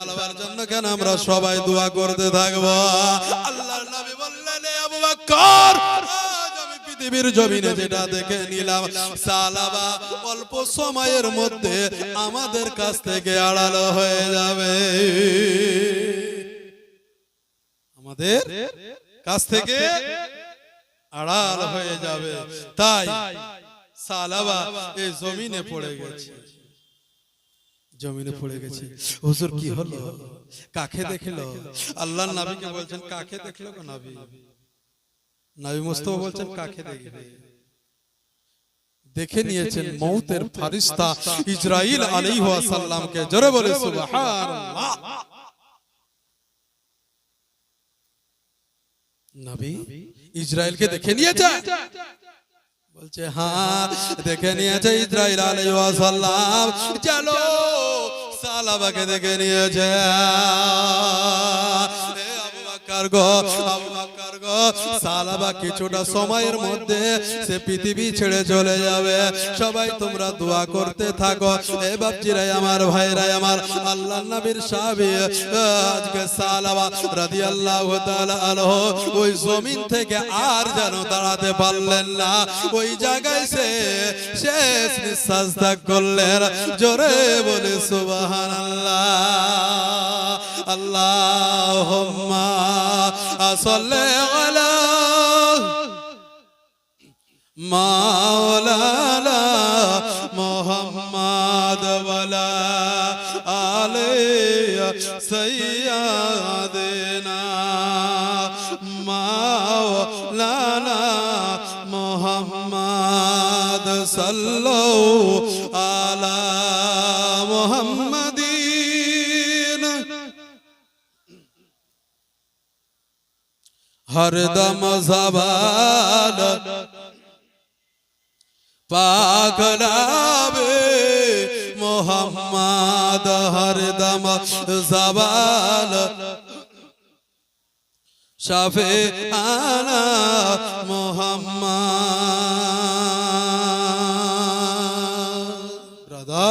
ভালোবার জন্য কেন আমরা সবাই দোয়া করতে থাকব? আল্লাহর নবী বললেন, "এ আবু বকর পৃথিবীর জমিনে যেটা দেখে নিলাম, সালাবা অল্প সময়ের মধ্যে আমাদের কাছ থেকে আড়ালো হয়ে যাবে। আমাদের কাছ থেকে আড়াল হয়ে যাবে। তাই সালাবা এই জমিনে পড়ে গেছে। জমিনে পড়ে গেছে। হুজুর কি হলো? কাকে দেখল? আল্লাহর নবীকে বলছেন কাকে দেখল গো নবী? নবী? মুস্তফা বলছেন কাকে দেখবে? দেখে নিয়েছেন মৌতের ফারিস্তা ইসরাইল আলাইহিস সালামকে জোরে বলে সুবহানাল্লাহ। নবী ইসরাইলকে দেখে নিয়েছে? বলছে হ্যাঁ দেখে নিয়েছে ইসরাইল আলাইহিস সালাম চলো সালাবাকে দেখে নিয়েছে। আবু বকর গো আবু সালাবা কিছুটা সময়ের মধ্যে সে পৃথিবী ছেড়ে চলে যাবে। সবাই তোমরা দোয়া করতে থাকো। এ বাপজিরাই আমার, ভাইরাই আমার আল্লাহ নবীর সাহাবী। আজকে সালাবা রাদিয়াল্লাহু তাআলা আনহু, ওই জমিন থেকে আর যেন দাঁড়াতে পারলেন না। ওই জায়গায় সে শেষ নিঃশ্বাস ত্যাগ করলেন। জোরে বলে, সুবহানাল্লাহ। আল্লাহুম্মা সাল্লি আলা মাওলানা মোহাম্মদ ওয়ালা আলে সৈয়দনা মাওলানা মোহাম্মদ সাল্লো আলা হরদম সবাল পাগলাবে মোহাম্মদ হরদম সবাল শাফে আনা মোহাম্মদ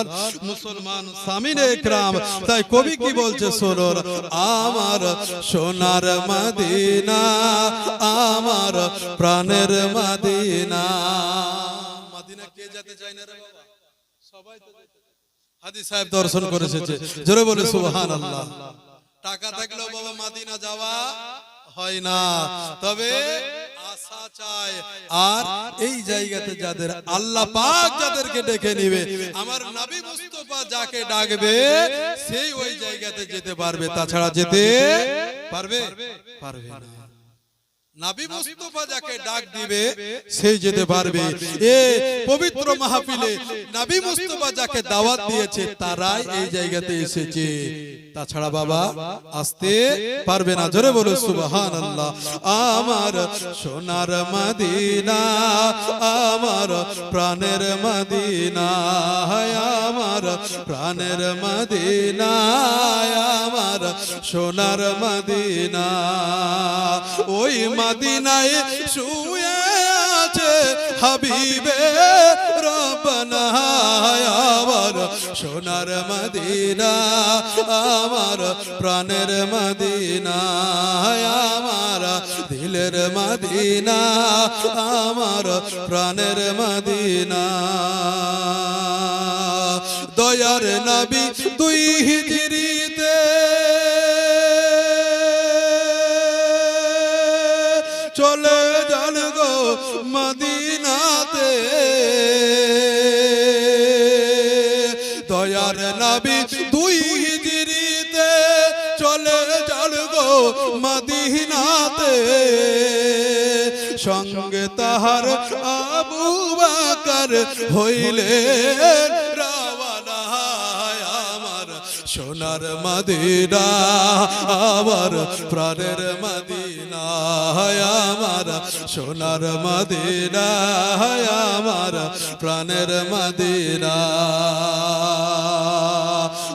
ব্রাদার মুসলমান সামিনে একরাম। তাই কবি কি বলছে সোনর আমার সোনার মদিনা, আমার প্রাণের মদিনা। কে যেতে না রে সবাই তো হাদি সাহেব দর্শন করে জোরে বলে সুবহান আল্লাহ টাকা থাকলেও বাবা মাদিনা যাওয়া হয় না। তবে আশা চায় আর এই জায়গাতে যাদের আল্লাহ পাক যাদেরকে ডেকে নিবে আমার নবী মুস্তফা যাকে ডাকবে সেই ওই জায়গাতে যেতে পারবে তাছাড়া যেতে পারবে পারবে না। নাবি মুস্তফা যাকে ডাক দিবে সেই যেতে পারবে। এ পবিত্র মাহফিলে নাবি মুস্তফা যাকে দাওয়াত দিয়েছে তারাই এই জায়গাতে এসেছে। তাছাড়া বাবা আসতে পারবে না। জোরে বলো সুবহান আল্লাহ আমার সোনার মদিনা আমার প্রাণের মদিনা আমার প্রাণের মদিনা আমার সোনার মদিনা। ওই মদিনায় শুয়ে আছে হাবিবে রব্বানা। আমার সোনার মদিনা, আমার প্রাণের মদিনা। আমার দিলের মদিনা, আমার প্রাণের মদিনা। দয়ার নবী তুই হিজরিতে সঙ্গে তাহার আবু বাকর হইলে সোনার মদিনা, আমার প্রাণের মদিনা আমার সোনার মদিনা আমার প্রাণের মদিনা।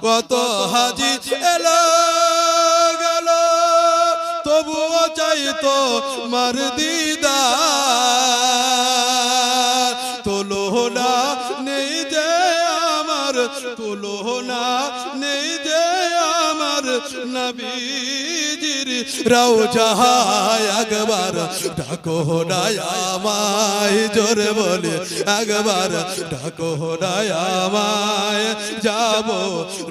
কত হাজি এলো চাইতো মার দিদা নবীজির রওজায় একবার ডাকো আমায়, জোরে বলে একবার ডাকো আমায়। যাব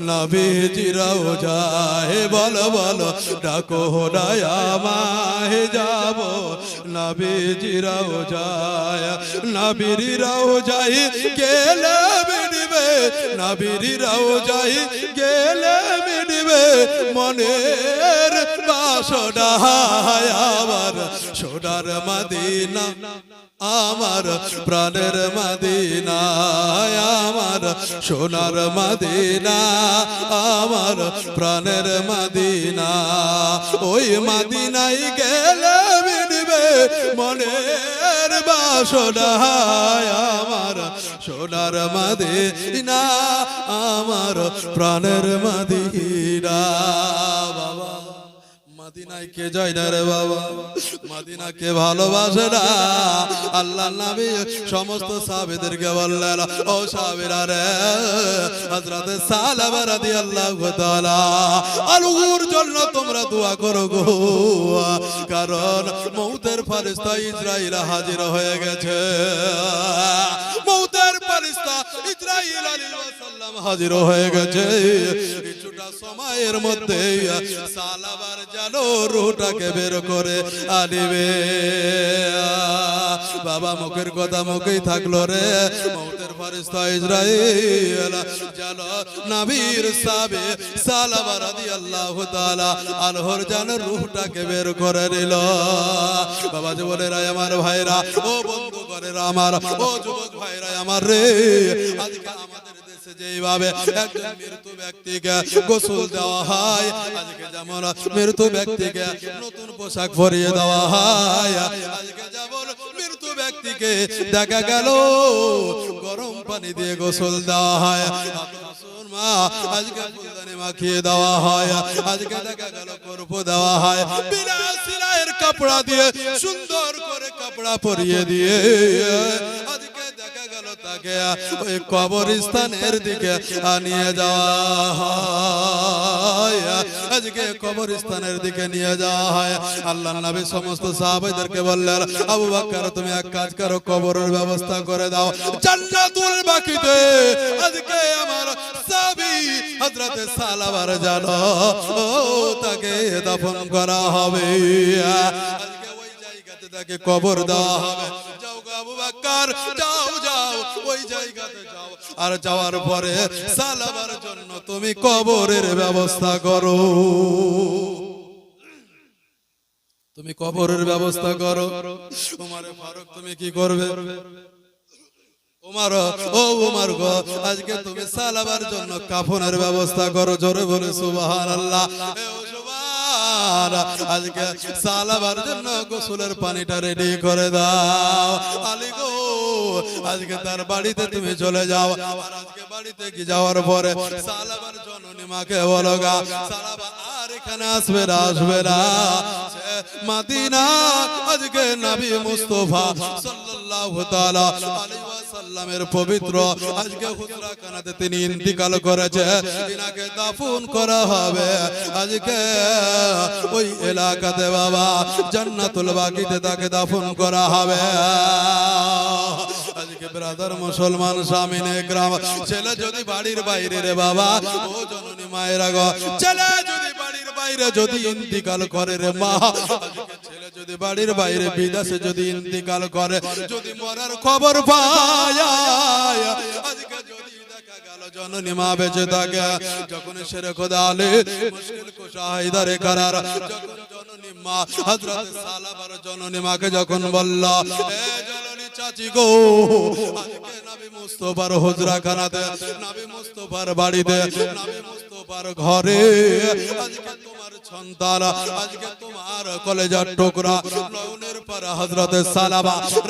নবীজি রওজায় বলো বলো, ডাকো আমায়। যাব নবীজি রওজায় নবীর রওজায় গেলে মিটবে। নবীর রওজায় গেলে মিটবে মনের বাসনায় আবার সোডার মদিনা। আমার প্রাণের মদিনা আমার সোনার মদিনা, আমার প্রাণের মদিনা। ওই মদিনাই গেলে মনের বাসনায়, আমার সোনার মদিনা, আমার প্রাণের মদিনা। বাবা। মদিনায় কে যায় রে বাবা ভালোবাসে না। আল্লাহ নবী সমস্ত বললেন, ও রে, হযরত সালামা রাদিয়াল্লাহু তাআলা আলুর জন্য তোমরা দোয়া করো গো। কারণ মউতের ফেরেশতা ইসরাইল হাজির হয়ে গেছে। মউতের ফেরেশতা ইসরাইল হাজির হয়ে গেছে। কিছুটা সময়ের মধ্যে সালাবার জানো রুটাকে বের করে আনিবে। বাবা মুখের কথা মুখেই থাকল রে। মৌতের ফারিস্তা ইসরাইল জানো নবীর সাবে সালাবা রাদিয়াল্লাহু তাআলা আনহর জানো রুহটাকে বের করে নিল। বাবা যে বলে রায় আমার ভাইরা ও বন্ধু করে আমার ও যুবক ভাইরা আমার রে আজকে মৃত্যু ব্যক্তিকে নতুন পোশাক পরিয়ে দেওয়া হয়, আজকে যেমন মৃত্যু ব্যক্তিকে দেখা গেল, গরম পানি দিয়ে গোসল দেওয়া হয় কাপড়া দিয়ে সুন্দর করে কাপড়া পরিয়ে দিয়ে ওই কবরস্থানের দিকে নিয়ে যাওয়া আজকে কবরস্থানের দিকে নিয়ে যাওয়া হয়। আল্লাহ নবী সমস্ত বললেন, আবু বকর, তুমি এক কাজ করো, কবরের ব্যবস্থা করে দাও। জান্নাতুল বাকিতে আজকে আমার সাবি হযরত সালাবার জানো, তাকে দাফন করা হবে। আজকে তাকে কবর দেওয়া হবে। যাও আবু বকর যাও যাও, ওই জায়গাতে যাও। আর যাওয়ার পরে সালাবার জন্য তুমি কবরের ব্যবস্থা করো। তুমি কবরের ব্যবস্থা করো। উমারে ফারুক, তুমি কি করবে? উমার, ও উমার গো, আজকে তুমি সালাবার জন্য কাফনের ব্যবস্থা করো। জোরে বলে সুবহানাল্লাহ। এ আজকে সালাবার জন্য গোসলের পানিটা রেডি করে দাও। আলী গো, আজকে তার বাড়িতে তুমি চলে যাও। আর আজকে বাড়িতে কি যাওয়ার পরে সালাবার জননী মাকে বলো গা, সালাবা আর এখানে আসবে না আসবে না। মাদিনা, আজকে নবী মুস্তাফা সাল্লাল্লাহু তাআলা আলাইহি ওয়াসাল্লামের পবিত্র আজকে হুজরা কানাতে তিনি ইন্তিকাল করেছে। ইনাকে দাফন করা হবে। আজকে ওই এলাকাতে বাবা জান্নাতুল বাকিতে তাকে দাফন করা হবে। আজকে ব্রাদার মুসলমান স্বামীনে গ্রাম ছেলে যদি বাড়ির বাইরে রে বাবা, ও জননী মায়েরা গো, ছেলে যদি বাড়ির বাইরে যদি ইন্তিকাল করে রে মা যদি বাড়ির বাইরে বিদেশে যদি ইন্তিকাল করে, যদি মরার খবর পায়, আজকে যদি জননী মা বেঁচে যখন সেরে খোদা আলে মুশকিল কুশা হায়দারে করার যখন জননী মা, হযরত সালাবার জননী মাকে যখন বলল চাচি গো। আজকে নবী মুস্তাফার হুজরা খানাতে নবী মুস্তাফার বাড়িতে, নবী মুস্তাফার ঘরে। আজকে তোমার সন্তান, আজকে তোমার কলেজার টুকরা লউনের পর হযরত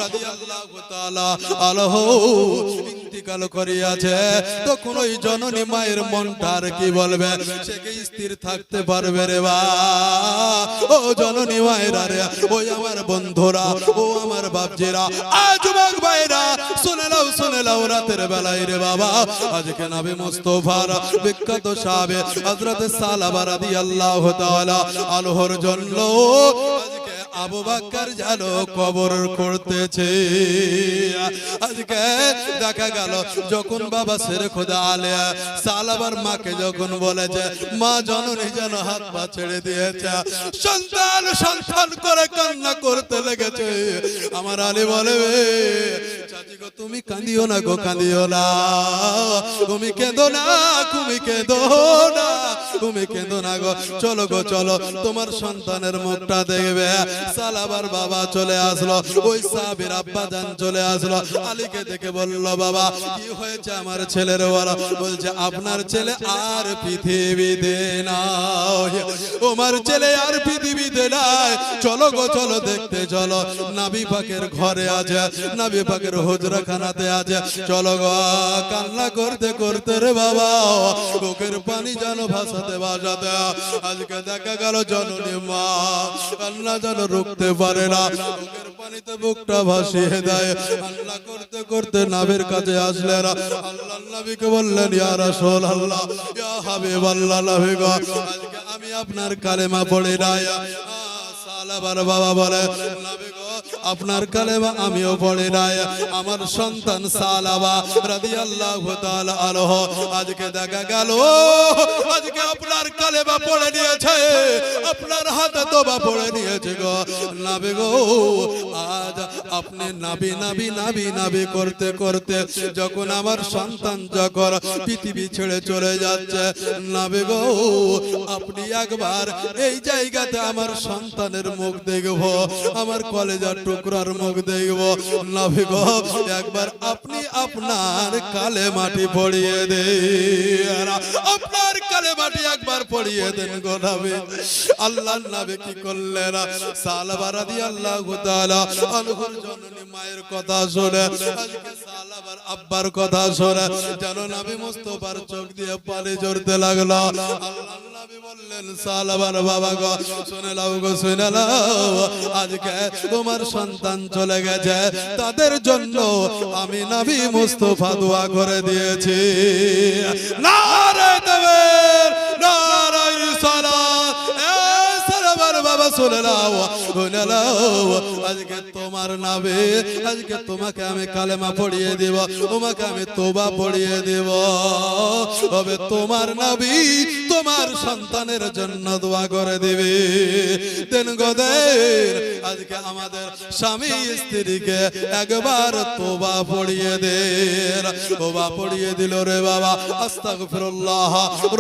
রাদিয়াল্লাহু তাআলা আলাহু ইন্তিকাল করিয়াছে। তখন ওই জননী মায়ের কি বলবে? সে কি স্থির থাকতে পারবে রে বা? ও জননী মায়ের আরে ওই আমার বন্ধুরা, ও আমার বাপজিরা আ যুবক ভাইরা, শুনে নাও শুনে নাও রাতের বেলায় রে বাবা। আজকে নাবি মুস্তফার বিখ্যাত সাহেব হযরত সালাবা রাদিয়াল্লাহু তাআলা আলহর জন্য আবু বাক্কার জানো কবর করতেছে। আজকে দেখা গেল, যখন বাবা সেরে খোদা আলে সালাবার মাকে যখন বলেছে, মা জননী যেন হাত পা ছেড়ে দিয়েছে, সন্তান সন্তান করে কান্না করতে লেগেছে। আমার আলী বলে চাচি গো, তুমি কাঁদিও না গো, কাঁদিও না। তুমি কেঁদো না, তুমি কেঁদো না, তুমি কেঁদো না গো। চলো গো, চলো, তোমার সন্তানের মুখটা দেখবে। সালাবার বাবা চলে আসলো। ওই সাবির আব্বা জান চলে আসলো। আলীকে দেখে বলল, বাবা, কি হয়েছে আমার ছেলের বলো বলছে, আপনার ছেলে আর পৃথিবীতে নাই। তোমার ছেলে আর পৃথিবীতে নাই। চলো গো, চলো, দেখতে চলো। নাবি পাকের ঘরে আছে, নাবি পাকের হুজরাখানাতে আছে। চলো গো, কান্না করতে করতে রে বাবা চোখের পানি যেন ভাসাতে ভাসাতে। আজকে দেখা গেল জননী মা, কান্না যেন রুখতে পারে না। আল্লাহ করতে করতে আল্লাহ আল্লাহ আল্লাহ আমি আপনার কালেমা পড়ি না সালাবার বাবা বলে আপনার কালেমা আমিও পড়ি নাই। আমার সন্তান সালাবা রাদিয়াল্লাহু তাআলা আনহু, আজকে দেখা গেল, আজকে আপনার কালেমা পড়ে নিয়েছে। আপনার হাতে তোবা পড়ে নিয়েছে গো। নাবি গো, আজ আপনি নাবি নাবি নাবি নাবি করতে করতে যখন আমার সন্তান যখন পৃথিবী ছেড়ে চলে যাচ্ছে, নাবি গো, আপনি একবার এই জায়গাতে আমার সন্তানের মুখ দেখব, আমার কলেজার টুকরার মুখ দেখব। নাবি গো, একবার আপনি আপনার কালে মাটি পড়িয়ে দেন। আপনার কালে মাটি একবার পড়িয়ে দেন গো নাবি। আল্লাহ নাবি কি করলেন? সালাবার রাদিয়াল্লাহু তাআলা আনহুর জননী মায়ের কথা শুনে, আজকে সালাবার আব্বার কথা শুনে, যেন নবী মুস্তাফার চোখ দিয়ে পানি ঝরতে লাগল। আমি নবী মুস্তাফা দোয়া করে দিয়েছি। নারে তাকবীর নারে লাও আজকে তোমার নামে, আজকে তোমাকে আমি কালেমা পড়িয়ে দেব, তোমাকে আমি তোবা পড়িয়ে দেব। তবে তোমার নাবি তোমার সন্তানের জন্য দোয়া করে দিবে। দেন গদের আজকে আমাদের স্বামী স্ত্রীকে একবার তোবা পড়িয়ে দে তোবা পড়িয়ে দিল রে বাবা, আস্তাগফিরুল্লাহ,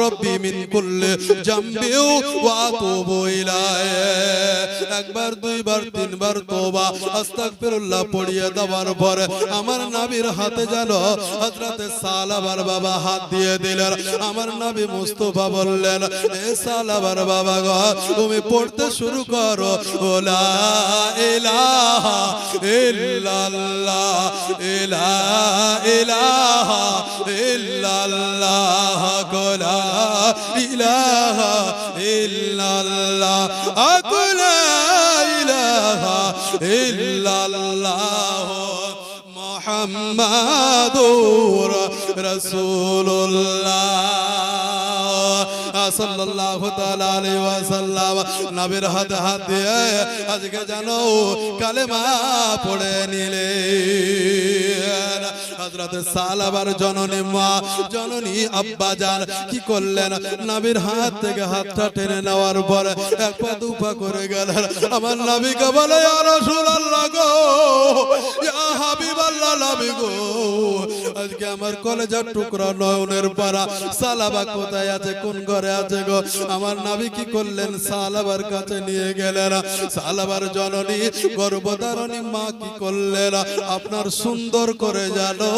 রব্বি মিন কুল্লি জামবি ওয়া আতুবু ইলাইহি। একবার, দুইবার, তিনবার তোবা। আস্তাগফিরুল্লাহ পড়িয়ে দেওয়ার পরে আমার নবীর হাতে যেন হযরতে সালাবার বাবা হাত দিয়ে দিলেন। আমার নবী মুস্তাফা বললেন, এ সালাবার বাবা গো, তুমি পড়তে শুরু করো। ওলা ইলাহা ইল্লাল্লাহ, ইলা ইলাহা ইল্লাল্লাহ কোলা ইলাহা ইল্লাল্লাহ, আকুলা ইলাহা ইল্লাল্লাহ মুহাম্মাদুর রাসূলুল্লাহ। সাল্লাল্লাহু তাআলা আলাইহি ওয়াসাল্লাম নবীর হাতে হাত দিয়ে আজকে জানো কালেমা পড়ে নিলে হযরত সালাবার জননী মা, জননী আব্বা জান কি করলেন? নবীর হাত থেকে হাতটা টেনে নেওয়ার পর এক পা দু পা করে গেলেন। আমার নবীকে বলে, ইয়া রাসূলুল্লাহ গো, ইয়া হাবিবাল্লাহ নবী গো। আজকে আমার কলেজের টুকরা নয়নের পাড়া। সালাবা কোথায় আছে? কোন ঘরে আছে গো? আমার নাবি কি করলেন? সালাবার কাছে নিয়ে গেলেন। সালাবার জননী, গর্ভধারণী মা কি করলেন? আপনার সুন্দর করে জানো,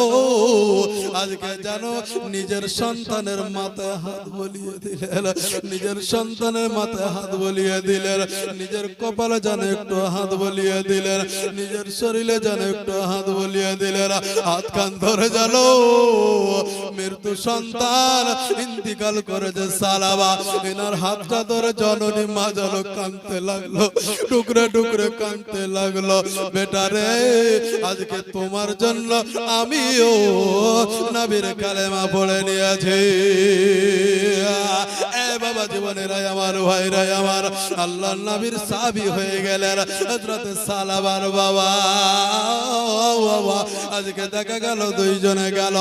আজকে জানো নিজের সন্তানের মাথায় হাত বলিয়ে দিলেন। নিজের সন্তানের মাথায় হাত বলিয়ে দিলেন। নিজের কপালে যেন একটু হাত বলিয়ে দিলেন। নিজের শরীরে যেন একটু হাত বলিয়ে দিলেন। হাত কান ধরে জানো মৃত্যু সন্তান ইন্তিকাল করেছে সালাবা। এনার হাতটা ধরে জননী মা যেন কাঁদতে লাগল, টুকরে টুকরে কাঁদতে লাগল। বেটা রে, আজকে তোমার জন্য আমিও নবীর কালেমা পড়ে নিয়েছি। বাবা আমার আমার। আল্লাহ নবীর সাবি হয়ে গেলেন হযরত সালাবার বাবা, আজকে দেখা গেল দুইজনে গেল।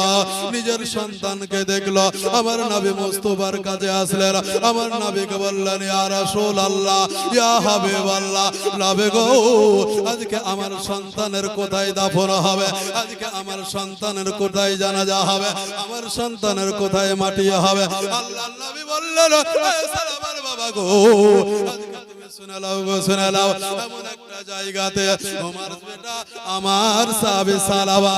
নিজের সন্তানকে দেখল। আমার নবী মুস্তফার কাছে আসলেন। আমার নবীকে বললেন রাসূলুল্লাহ, ইয়া গো, আজকে আমার সন্তানের কোথায় দাফন হবে? আজকে আমার সন্তানের কোথায় জানাজা হবে? আমার সন্তানের কোথায় মাটি হবে? আল্লাহ বললেন সালামার বাবা গো আমার সালাবা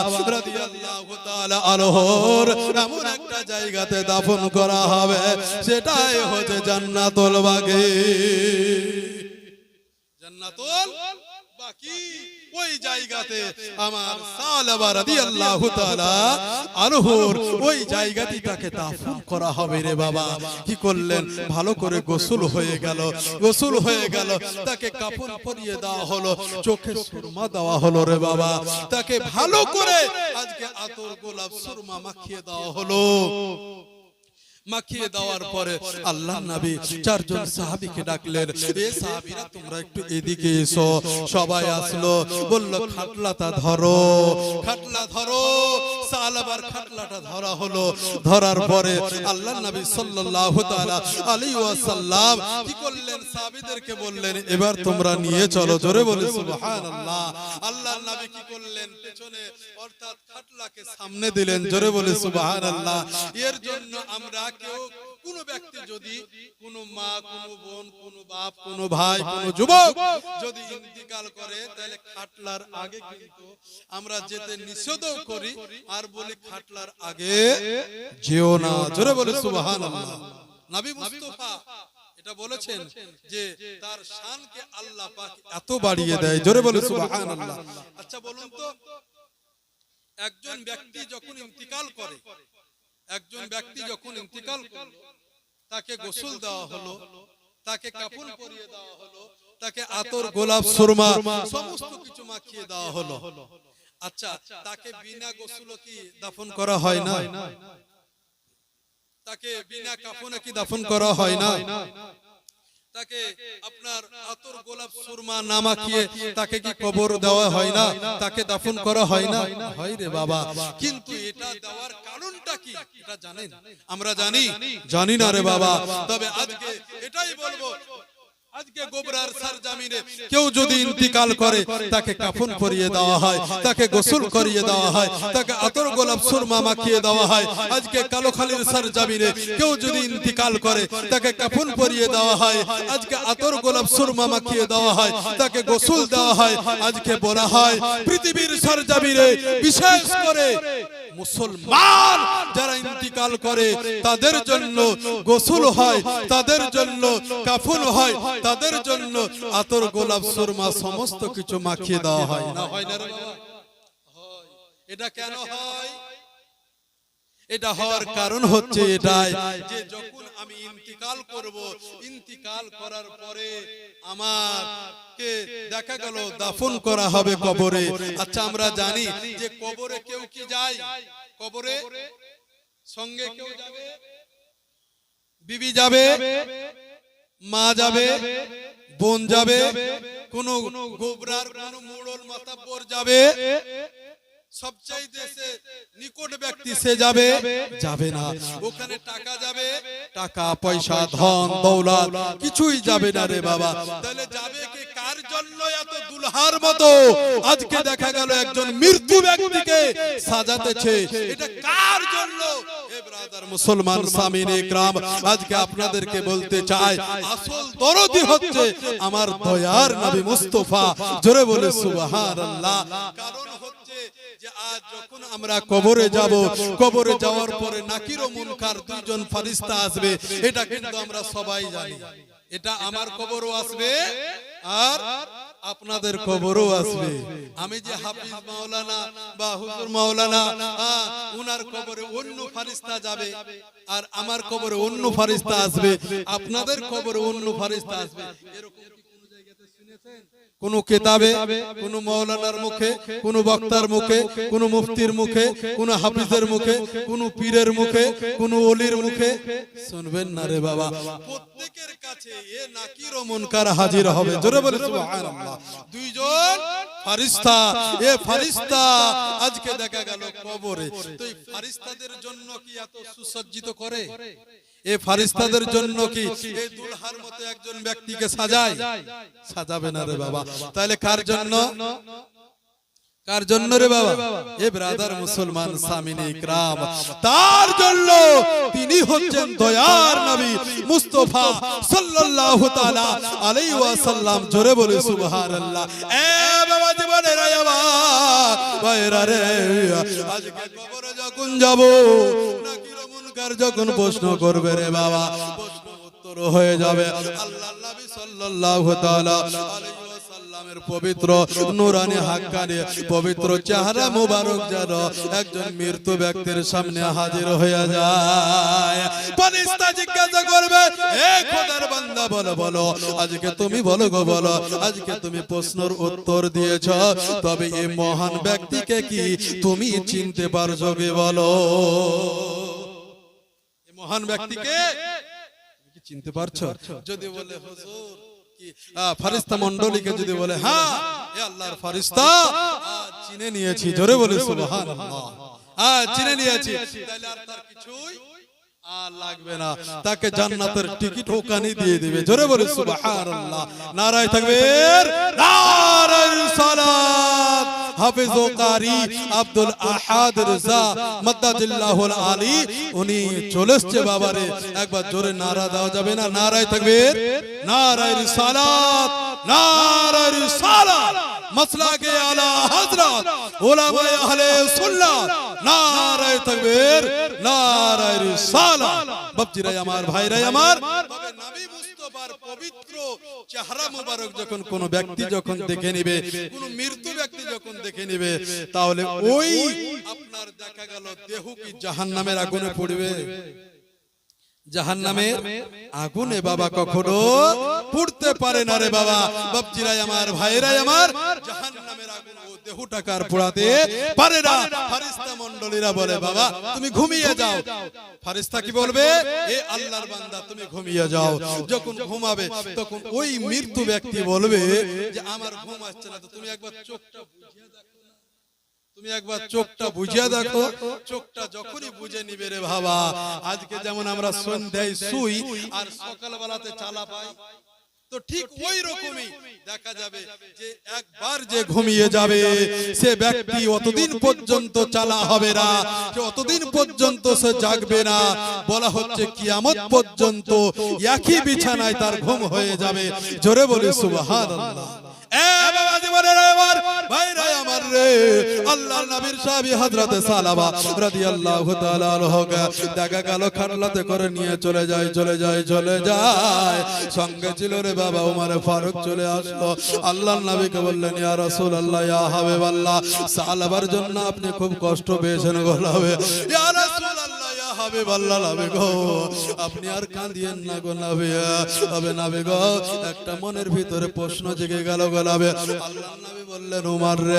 আনহুর এমন একটা জায়গাতে দাফন করা হবে সেটাই হচ্ছে জান্নাতুল বাকি। জান্নাতুল বাকি। ওই জায়গাতে আমার সালাবা রাদিয়াল্লাহু তাআলা আনহুর ওই জায়গাটি তাকে দাফন করা হবে রে বাবা। কি করলেন? ভালো করে গোসল হয়ে গেল। গোসল হয়ে গেল। তাকে কাপড় পরিয়ে দেওয়া হলো। চোখে সুরমা দেওয়া হলো রে বাবা। তাকে ভালো করে আজকে আতর গোলাপ সুরমা মাখিয়ে দেওয়া হলো। মাখিয়ে দেওয়ার পরে আল্লাহ নবী চারজন সাহাবীকে ডাকলেন এ সাহাবীরা তোমরা একটু এদিকে এসো সবাই আসলো বলল খাটলাটা ধরো। খাটলা ধরো। সালাবার খাটলাটা ধরা হলো। ধরার পরে আল্লাহ নবী সাল্লাল্লাহু তাআলা আলাইহি ওয়াসাল্লাম কি করলেন সাহাবীদেরকে বললেন এবার তোমরা নিয়ে চলো। জোরে বলে সুবহানাল্লাহ। আল্লাহ নবী কি করলেন? পেছনে অর্থাৎ খাটলাকে সামনে দিলেন জোরে বলে সুবহানাল্লাহ। এর জন্য আমরা কেউ কোন ব্যক্তি যদি কোন মা কোন বোন কোন বাপ কোন ভাই কোন যুবক যদি ইন্তিকাল করে তাহলে খাটলার আগে কিন্তু আমরা যেতে নিষেধ করি আর বলি খাটলার আগে যেও না। জোরে বলে সুবহানাল্লাহ। নবী মুস্তাফা এটা বলেছেন যে তার শানকে আল্লাহ পাক এত বাড়িয়ে দেয়। জোরে বলে সুবহানাল্লাহ। আচ্ছা বলুন তো একজন ব্যক্তি যখন ইন্তিকাল করে একজন ব্যক্তি যখন ইন্তিকাল করল তাকে গোসল দেওয়া হলো তাকে কাপড় পরিয়ে দেওয়া হলো তাকে আতর গোলাপ সুরমা সমস্ত কিছু মাখিয়ে দেওয়া হলো। আচ্ছা তাকে বিনা গোসল কি দাফন করা হয় না। তাকে বিনা কাফনে কি দাফন করা হয় না। তাকে আপনার আতর গোলাপ সুরমা না মাখিয়ে তাকে কি কবর দেওয়া হয় না? তাকে দাফন করা হয় না? হয় রে বাবা। কিন্তু এটা দেওয়ার কারণটা কি? এটা জানেন। আমরা জানি। জানি। না রে বাবা। তবে আজকে এটাই বলব। আজকে গোবরার সরজমিনে কেউ যদি ইন্তিকাল করে তাকে কাফন পরিয়ে দেওয়া হয় তাকে গোসল করিয়ে দেওয়া হয় তাকে আতর গোলাপ সুরমা মাখিয়ে দেওয়া হয় আজকে কালোখালীর সরজমিনে কেউ যদি ইন্তিকাল করে তাকে কাফন পরিয়ে দেওয়া হয় আজকে আতর গোলাপ সুরমা মাখিয়ে দেওয়া হয় তাকে গোসল দেওয়া হয় আজকে বলা হয় পৃথিবীর সরজমিনে বিশেষ করে মুসলমান যারা ইন্তিকাল করে তাদের জন্য গোসল হয় তাদের জন্য কাফন হয় তাদের জন্য আতর গোলাপ সুরমা সমস্ত কিছু মাখিয়ে দেওয়া হয়। না হয় না। এটা কেন হয়? এটা হওয়ার কারণ হচ্ছে এটাই যে যখন আমি ইন্তিকাল করব ইন্তিকাল করার পরে আমাকে দেখা গেল দাফন করা হবে কবরে। আচ্ছা আমরা জানি যে কবরে কেউ কি যায়? কবরে? সঙ্গে কেউ যাবে? বিবি যাবে? মা যাবে বোন যাবে কোন গোবরার কোন মাথা মাতাব্বর যাবে। সবচাইতে নিকট ব্যক্তি সে যাবে যাবে না। ওখানে টাকা যাবে টাকা পয়সা ধন দৌলত কিছুই যাবে না রে বাবা। তাহলে যাবে কি? কার জন্য এত দুলহার মতো? আজকে দেখা গেল একজন মৃত্যু ব্যক্তিকে সাজাতেছে। এটা কার জন্য? মুসলমান সামিন ইকরাম আজকে আপনাদেরকে বলতে চাই আসল দরদি হচ্ছে আমার দয়ার নবী মুস্তাফা। জোরে বলে সুবহানাল্লাহ। কারণ হচ্ছে আমি যে হাফিজ মাওলানা বা হুজুর মাওলানা উনার কবরে অন্য ফারিস্তা যাবে আর আমার কবরে অন্য ফারিস্তা আসবে। আপনাদের কবরে অন্য ফারিস্তা আসবে। এরকম কি কোনো জায়গাতে শুনেছেন কোন কেতাবে, কোন মৌলানার মুখে, কোন বক্তার মুখে, কোন মুফতির মুখে, কোন হাফিজের মুখে, কোন পীরের মুখে, কোন অলির মুখে। শুনবেন না রে বাবা। প্রত্যেকের কাছে এ নাকির ও মুনকার হাজির হবে। জোরে বলে সুবহানাল্লাহ। দুইজন ফারিস্তা। এ ফারিস্তা, আজকে দেখা গেল কবরে। তো এই ফারিস্তাদের জন্য কি এত সুসজ্জিত করে? এ ফারিস্তাদের জন্য কি? এই দুলহার মতো একজন ব্যক্তিকে সাজায়? সাজাবে না রে বাবা। তাহলে কার জন্য? কার জন্য রে বাবা? এ ব্রাদার মুসলমান সামিনে ইকরাম তার জন্য তিনি হচ্ছেন দয়ার নবী। মুস্তাফা সাল্লাল্লাহু তাআলা আলাইহি ওয়াসাল্লাম। জোরে বলে সুবহানাল্লাহ। এ বাবা জীবনে রে বাবা। ভাইরা রে আজকে কবরে যখন যাব নাকির মুনকার যখন প্রশ্ন করবে রে বাবা উত্তর হয়ে যাবে। আল্লাহ পবিত্র নূরানি হাক্কানি পবিত্র চেহারা মোবারক যেন একজন মৃত্যু ব্যক্তির সামনে হাজির হয়ে যায়। ফেরেশতা জিজ্ঞাসা করবে হে খোদার বান্দা, বলো বলো, আজকে তুমি বলো গো, বলো, আজকে তুমি প্রশ্নের উত্তর দিয়েছ। তবে এই মহান ব্যক্তিকে কি তুমি চিনতে পারছ কি বলো? মহান ব্যক্তিকে কি চিনতে পারছ? যদি বলে হুজুর কি ফারিস্তা মণ্ডলীকে যদি বলে হ্যাঁ এ আল্লাহর ফারিস্তা চিনে নিয়েছি জোরে বলে সুবহানাল্লাহ। হ্যাঁ চিনে নিয়েছি। তাহলে আর তার কিছুই আর লাগবে না। তাকে জান্নাতের টিকিট ওখানে দিয়ে দিবে। জোরে বলে সুবহানাল্লাহ। নারায় তাকবীর। নারায় সালাত। হাফিজ ও কারি আব্দুল আহাদ রেজা মাদ্দাজিল্লাহুল আলী। উনি চলে এসছে বাবারে। একবার জোরে নারা দেওয়া যাবে না। নারায় তাকবীর। নারায় রিসালাত নারায় বাপজিরাই আমার, ভাইরাই আমার। তবে নবী পবিত্র চেহারা মোবারক যখন কোন ব্যক্তি যখন দেখে নিবে, কোন মৃত্যু ব্যক্তি যখন দেখে নিবে, তাহলে ওই আপনার দেখা গেল দেহ কি জাহান্নামের আগুনে পড়বে? জাহান্নামের আগুনে বাবা কখনো পুড়তে পারে না রে বাবা। বাপজিরাই আমার ভাইরাই আমার জাহান্নামের আগুন ও দেহটাকার পোড়াতে পারে না। ফারিস্তা মণ্ডলীরা বলে বাবা তুমি ঘুমিয়ে যাও। ফারিস্তা কি বলবে? এ আল্লাহর বান্দা তুমি ঘুমিয়ে যাও। যখন ঘুমাবে তখন ওই মৃত্যু ব্যক্তি বলবে যে আমার ঘুম আসছে না। তো তুমি একবার চোখটা বুঝিয়ে দেখো। তুমি একবার চোখটা বুঝিয়ে দেখো। চোখটা যখনই বুঝে নিবে রে বাবা। আজকে যেমন আমরা সন্ধ্যায় শুই আর সকালবেলাতে চালা পাই তো ঠিক ওই রকমই দেখা যাবে যে একবার যে ঘুমিয়ে যাবে সে ব্যক্তি অতদিন পর্যন্ত চালা হবে না। সে অতদিন পর্যন্ত সে জাগবে না। বলা হচ্ছে কিয়ামত পর্যন্ত একই বিছানায় তার ঘুম হয়ে যাবে। জোরে বলে সুবহানাল্লাহ। রে। আল্লাহ নবীর হযরত রাদিয়াল্লাহু তাআলা আনহুকে দেখা গেল করে নিয়ে চলে যায় চলে যায় চলে যায়। সঙ্গে ছিল রে বাবা উমর ফারুক চলে আসলো। আল্লাহর নবীকে বললেন, ইয়া রাসূলুল্লাহ, ইয়া হাবিবাল্লাহ, সালাবার জন্য আপনি খুব কষ্ট পেয়েছেন গোলাবে ইয়া রাসূলুল্লাহ ইয়া হাবিবাল্লাহ লাবে গো। আপনি আর কাঁদিয়েন না গো নাবে হবে নাবে গো, একটা মনের ভিতরে প্রশ্ন জেগে গেল গো নাবে। আল্লাহ নবী বললেন, উমার রে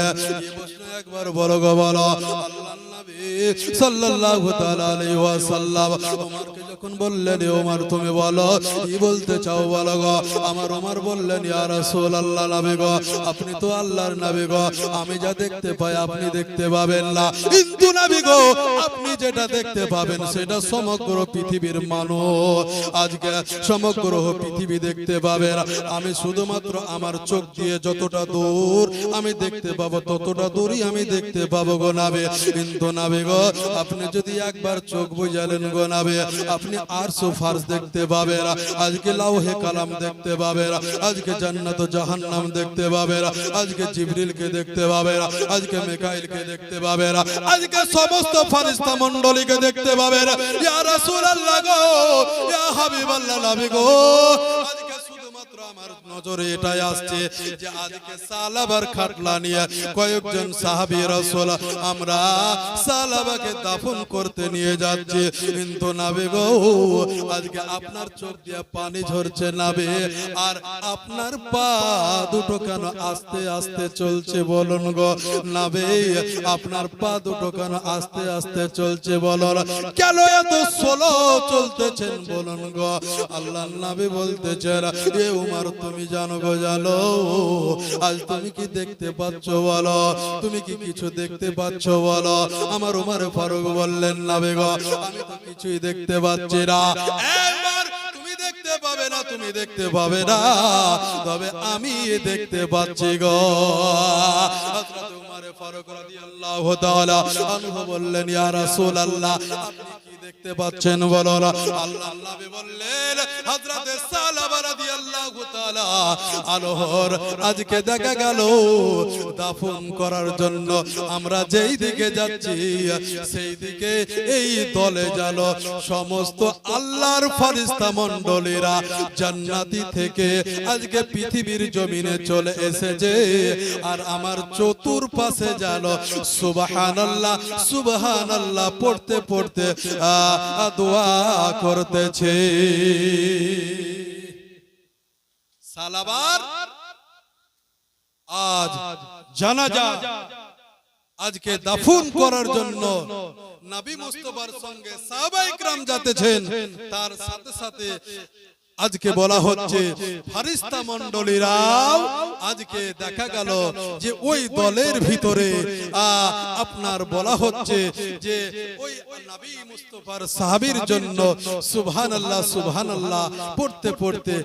প্রশ্ন একবার বলো গো, বলো। আপনি তো আল্লাহর নবী গো। আমি যা দেখতে পাই, আপনি দেখতে পাবেন না। কিন্তু নবী গো, আপনি যেটা দেখতে পাবেন সেটা সমগ্র পৃথিবীর মানুষ। আজকে সমগ্র পৃথিবী দেখতে পাবেন। আমি শুধুমাত্র আমার চোখ দিয়ে যতটা দূর আমি দেখতে পাবো ততটা দূরই আমি দেখতে পাবো গো নাবে। কিন্তু নাবে গো আপনি যদি একবার চোখ বুঝালেন গো নাবে আপনি আর ফার্স দেখতে পাবেন। আজকে লাউহে কালাম দেখতে পাবেন। আজকে জান্নাত জাহান্নাম দেখতে পাবেন। আজকে জিবরিলকে দেখতে পাবেন। আজকে মিকাইলকে দেখতে পাবেন। আজকে সমস্ত ফারিস্তা মণ্ডলীকে দেখতে পাবেন ইয়া রাসূলুল্লাহ গো ইয়া হাবিবাল্লাহ নবী গো আমার নজরে এটাই আসছে যে আজকে সালাবার খাটলা নিয়ে কয়েকজন সাহাবী রাসূল আমরা সালাবাকে দাফন করতে নিয়ে যাচ্ছি। কিন্তু নাবে গো, আজকে আপনার চোখ দিয়ে পানি ঝরছে নাবে, আর আপনার পা দুটো কেন আস্তে আস্তে চলছে বলুন গো? নাবে, আপনার পা দুটো কেন আস্তে আস্তে চলছে বলুন। কেন এত সোলো চলতেছেন বলুন গো? আল্লাহ নাবি বলতেছেন, এ উমার তুমি জানো গো আজ তুমি কি দেখতে পাচ্ছ বলো? তুমি কি কিছু দেখতে পাচ্ছ বলো? আমার উমার ফারুক বললেন, না বেগো আমি তো কিছুই দেখতে পাচ্ছি না। পাবে না, তুমি দেখতে পাবে না। তবে আমি দেখতে পাচ্ছি গো। ফারুক রাদিয়াল্লাহু তাআলা আনহু বললেন, ইয়া আপনি কি দেখতে পাচ্ছেন, বলো না। আল্লাহ বললেন তাআলা আজকে দেখা গেল দাফন করার জন্য। আমরা যেই দিকে যাচ্ছি, সেই দিকে এই দলে গেল সমস্ত আল্লাহর মণ্ডলীরা জান্নাতি থেকে আজকে পৃথিবীর জমিনে চলে এসেছে। আর আমার চতুর পাশে গেল সুবহানাল্লাহ সুবহানাল্লাহ পড়তে পড়তে দোয়া করতেছে সালাবার আজ জানাজা আজকে দাফন করার জন্য নবী মুস্তফার সঙ্গে সাহাবায়ে کرام যাতেছেন তার সাথে সাথে আজকে বলা হচ্ছে ফারিস্তা মণ্ডলীরাও আজকে দেখা গেল যে ওই দলের ভিতরে আপনার বলা হচ্ছে যে ওই নবী মুস্তফার সাহাবীর জন্য সুবহানাল্লাহ সুবহানাল্লাহ পড়তে পড়তে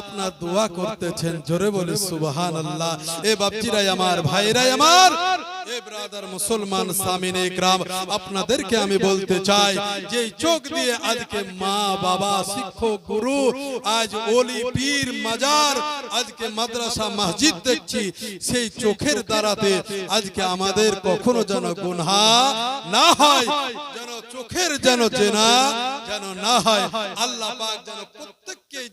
আপনার দোয়া করতেছেন জোরে বলে সুবহানাল্লাহ। এ বাপজিরাই আমার ভাইরাই আমার মাদ্রাসা, মসজিদ দেখছি, সেই চোখের দ্বারাতে আজকে আমাদের কখনো যেন গুনহা না হয়, যেন চোখের যেন জেনা যেন না হয়, আল্লাহ যেন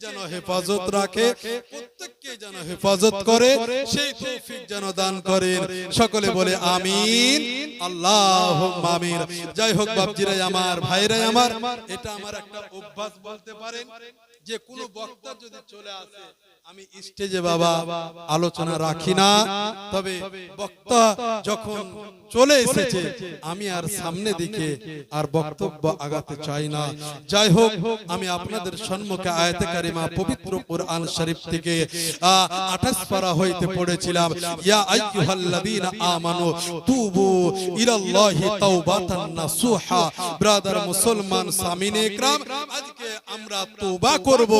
যেন হেফাজত রাখে প্রত্যেককে যেন হেফাজত করে সেই তৌফিক যেন দান করেন। সকলে বলে আমিন। আল্লাহ আমিন। যাই হোক বাপজিরাই আমার ভাইরাই আমার এটা আমার একটা অভ্যাস বলতে পারেন যে কোনো বক্তা যদি চলে আসে আমি স্টেজে বাবা আলোচনা রাখি না। তবে বক্তা যখন চলে এসেছে আমি আর সামনে দিকে আর বক্তব্য আগাতে চাই না। যাই হোক আমি আপনাদের সম্মুখে আয়াতে কারিমা পবিত্র কোরআন শরীফ থেকে আঠাশ পারা হইতে পড়েছিলাম। ইয়া আইয়ুহাল্লাযীনা আমানু তুবু ইলাল্লাহি তাওবাতান নাসুহা। ব্রাদার মুসলমান সামিনে ইকরাম আজকে আমরা তওবা করব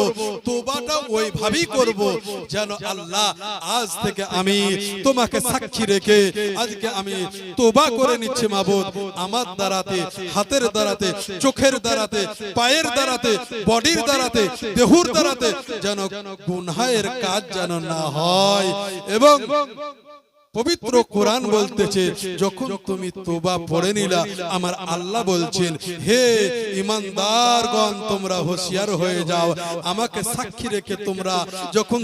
তওবাটা ওইভাবেই করব যেন আল্লাহ আজ থেকে আমি তোমাকে সাক্ষী রেখে আজকে আমি তোবা করে নিচ্ছি মাবুদ। আমার দ্বারাতে, হাতের দ্বারাতে, চোখের দ্বারাতে, পায়ের দ্বারাতে, বডির দ্বারাতে, দেহুর দ্বারাতে যেন গুনহায়ের কাজ যেন না হয়। এবং পবিত্র কোরআন বলতেছে যখন তুমি তোবা পড়ে নিলা আমার আল্লাহ বলছেন হে ইমানদারগণ তোমরা হুঁশিয়ার হয়ে যাও আমাকে সাক্ষী রেখে তোমরা যখন